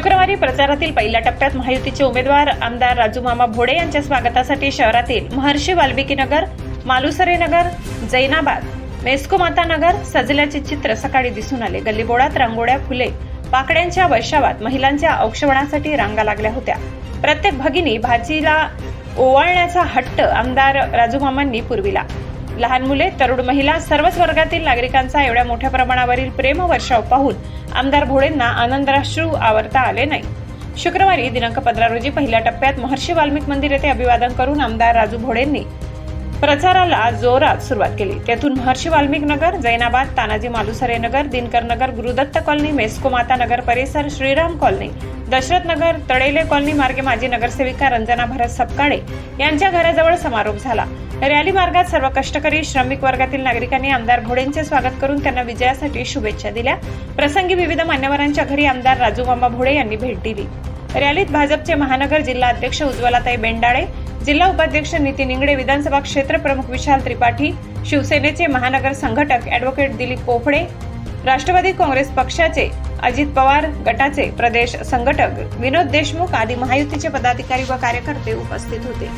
शुक्रवारी प्रचारातील पहिल्या टप्प्यात महायुतीचे उमेदवार आमदार राजूमामा भोडे यांच्या स्वागतासाठी शहरातील महर्षी वाल्मिकी नगर मालुसरे नगर जैनाबाद मेस्कोमाता नगर सजल्याचे चित्र सकाळी दिसून आले. गल्लीबोळात रांगोळ्या फुले पाकड्यांच्या वैशावात महिलांच्या औक्षवणासाठी रांगा लागल्या होत्या. प्रत्येक भगिनी भाजीला ओवाळण्याचा हट्ट आमदार राजूमामांनी पुरविला. लहान मुले तरुण महिला सर्वच वर्गातील नागरिकांचा एवढ्या मोठ्या प्रमाणावरील प्रेम वर्षाव पाहून आमदार भोडेंना आनंदराश्रू आवरता आले नाही. शुक्रवारी दिनांक पंधरा रोजी पहिल्या टप्प्यात महर्षी वाल्मिक मंदिर येथे अभिवादन करून आमदार राजू भोडेंनी प्रचाराला जोरात सुरुवात केली. तेथून महर्षी वाल्मिक नगर जैनाबाद तानाजी मालुसरे नगर दिनकर नगर गुरुदत्त कॉलनी मेस्को माता नगर परिसर श्रीराम कॉलनी दशरथ नगर तळेले कॉलनी मार्गे माजी नगरसेविका रंजना भरत सपकाळे यांच्या घराजवळ समारोप झाला. रॅली मार्गात सर्व कष्टकरी श्रमिक वर्गातील नागरिकांनी आमदार भोडेंचे स्वागत करून त्यांना विजयासाठी शुभेच्छा दिल्या. प्रसंगी विविध मान्यवरांच्या घरी आमदार राजू मामा भोडे यांनी भेट दिली. रॅलीत भाजपचे महानगर जिल्हा अध्यक्ष उज्ज्वलाताई बेंडाळे जिल्हा उपाध्यक्ष नितीन इंगडे विधानसभा क्षेत्र प्रमुख विशाल त्रिपाठी शिवसेनेचे महानगर संघटक अॅडव्होकेट दिलीप पोफळे राष्ट्रवादी काँग्रेस पक्षाचे अजित पवार गटाचे प्रदेश संघटक विनोद देशमुख आदी महायुतीचे पदाधिकारी व कार्यकर्ते उपस्थित होते.